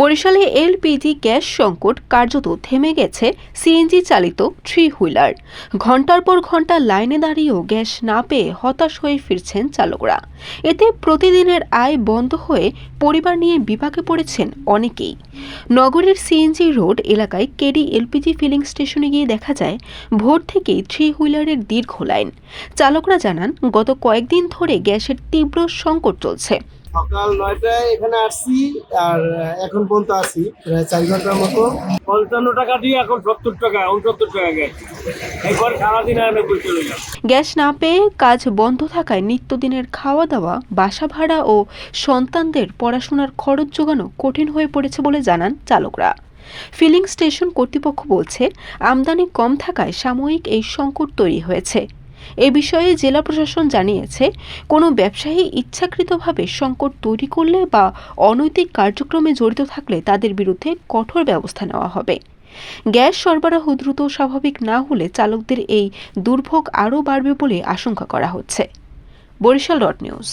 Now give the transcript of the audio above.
বরিশালে LPG gas সংকট কার্যত থেমে গেছে সিএনজি চালিত থ্রি হুইলার ঘণ্টার পর ঘণ্টা লাইনে দাঁড়িয়েও গ্যাস না পেয়ে হতাশ হয়ে ফিরছেন চালকরা। এতে প্রতিদিনের আয় বন্ধ হয়ে পরিবার নিয়ে বিপাকে পড়েছেন অনেকেই। নগরের সিএনজি রোড এলাকায় কেডি এলপিজি ফিলিং স্টেশনে গিয়ে দেখা যায়, ভোর থেকেই থ্রি হুইলারের দীর্ঘ লাইন। চালকরা জানান, গত কয়েকদিন ধরে গ্যাসের তীব্র সংকট চলছে। সকাল নয়টায় এখানে আসছি আর এখন পর্যন্ত আছি প্রায় চার ঘণ্টার মতো। পঞ্চান্ন টাকা দিয়ে এখন সত্তর টাকা উনসত্তর টাকা গ্যাস এরপর সারাদিন আর চলে যাবে। গ্যাস না পেয়ে কাজ বন্ধ থাকায় নিত্যদিনের খাওয়া দাওয়া বাসা ভাড়া ও সন্তানদের পড়াশোনার খরচ জোগানো কঠিন হয়ে পড়েছে বলে জানান চালকরা। ফিলিং স্টেশন কর্তৃপক্ষ বলছে আমদানি কম থাকায় সাময়িক এই সংকট তৈরি হয়েছে। এ বিষয়ে জেলা প্রশাসন জানিয়েছে, কোনো ব্যবসায়ী ইচ্ছাকৃতভাবে সংকট তৈরি করলে বা অনৈতিক কার্যক্রমে জড়িত থাকলে তাদের বিরুদ্ধে কঠোর ব্যবস্থা নেওয়া হবে। গ্যাস সরবরাহ দ্রুত স্বাভাবিক না হলে চালকদের এই দুর্ভোগ আরও বাড়বে বলে আশঙ্কা করা হচ্ছে। Barishal dot news.